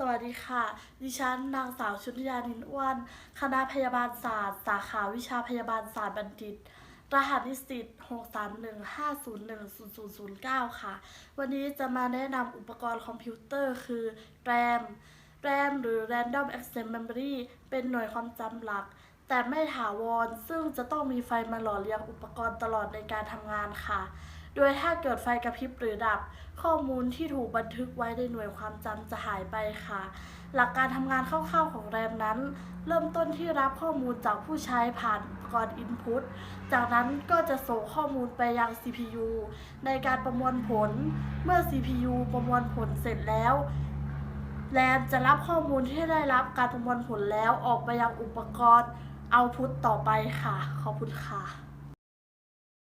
สวัสดีค่ะ ดิฉันนางสาวชุติยานินอ้วน คณะพยาบาลศาสตร์ สาขาวิชาพยาบาลศาสตร์บัณฑิต รหัสนิสิต631501009 ค่ะ วันนี้จะมาแนะนำอุปกรณ์คอมพิวเตอร์คือ RAM RAM หรือ Random Access Memory เป็นหน่วยความจำหลัก แต่ไม่ถาวร ซึ่งจะต้องมีไฟมาหล่อเลี้ยงอุปกรณ์ตลอดในการทำงานค่ะ โดยถ้าเกิดไฟกระพริบหรือดับ ข้อมูลที่ถูกบันทึกไว้ในหน่วยความจำจะหายไปค่ะ หลักการทำงานคร่าวๆของแรมนั้น เริ่มต้นที่รับข้อมูลจากผู้ใช้ผ่านอุปกรณ์ Input จากนั้นก็จะส่งข้อมูลไปยัง CPU ในการประมวลผล เมื่อ CPU ประมวลผลเสร็จแล้วแรมจะรับข้อมูลที่ได้รับการประมวลผลแล้วออกไปยังอุปกรณ์ Output ต่อไปค่ะ ขอบคุณค่ะ